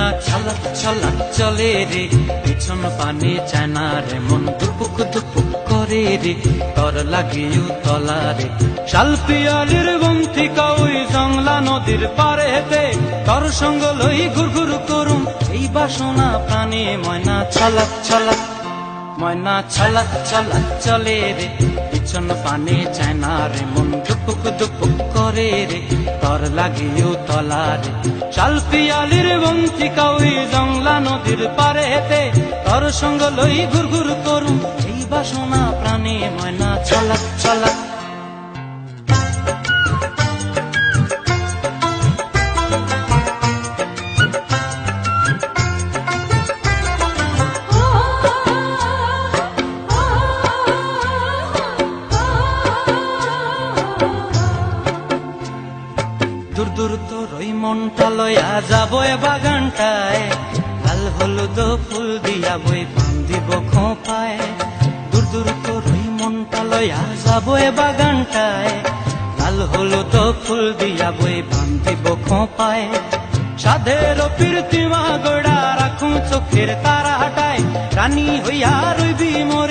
ময়না ছলক ছলক চলে রে। পিছন পানি চায়না রে, মন দুপুক দুপুক করে রে। তর লাগিও তলা রে। শাল পিয়ালির বন্থি কাউই জংলা নদীর পারে হেতে তর সঙ্গ লই ঘুর ঘুর করুম। এই বাসনা প্রাণে ময়না ছলক ছলক ময়না ছলক ছলক চলে রে। পিছন পানে চায়না রে, মন দুপুক দুপুক করে রে, তর লাগিও তলারে চাল পিয়ালির বন্তি কাউই জংলা নদীর পারে হেতে তর সঙ্গ লই ঘুর ঘুর করু এই বাসনা প্রাণে ময়না ছলাক ছলক মনটা লয়া যাব এ বাগানটায়। লাল হলুদ ফুল দিয়া বই পান দিব খোঁপায়। দূর দূর তোর ওই মনটা লয়া যাব এ বাগানটায়। লাল হলুদ ফুল দিয়া বই পান দিব খোঁপায়। সাধের প্রীতিমা গোড়া রাখুন চোখের তারা হাটায় রানী হইয়া রইবি মরি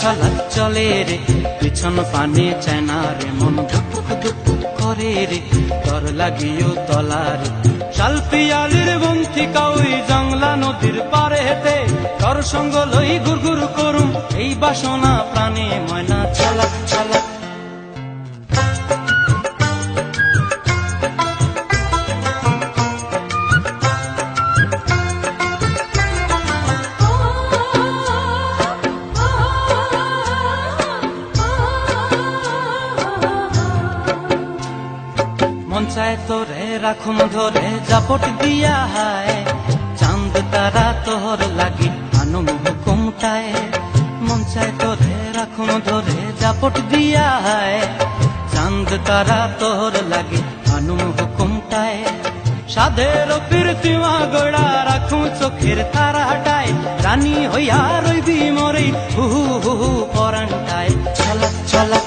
ছলক চলে রে, পিছন পানে চেনা রে, মন ধুপুক ধুপুক করে রে তর লাগিও তলা রে। শাল পিয়ালির বন্থি কাউই জংলা নদীর পারে হেতে তর সঙ্গ লই গুর গুর করুম, এই বাসনা প্রাণে চায় তোরে রাখুম ধরে, জাপট দিয়া হায়। চাঁদ তারা তোর লাগি আনুম হুকুমটায় মন চায় তোরে রাখুম ধরে, জাপট দিয়া হায়। চাঁদ তারা তোর লাগি আনুম হুকুমটায় সাধের প্রীতিমা গোড়া রাখুম চোখের তারা হাটায় রানী হইয়া রইবি মরে, হু হু হু পরানটায়। ছলক ছলক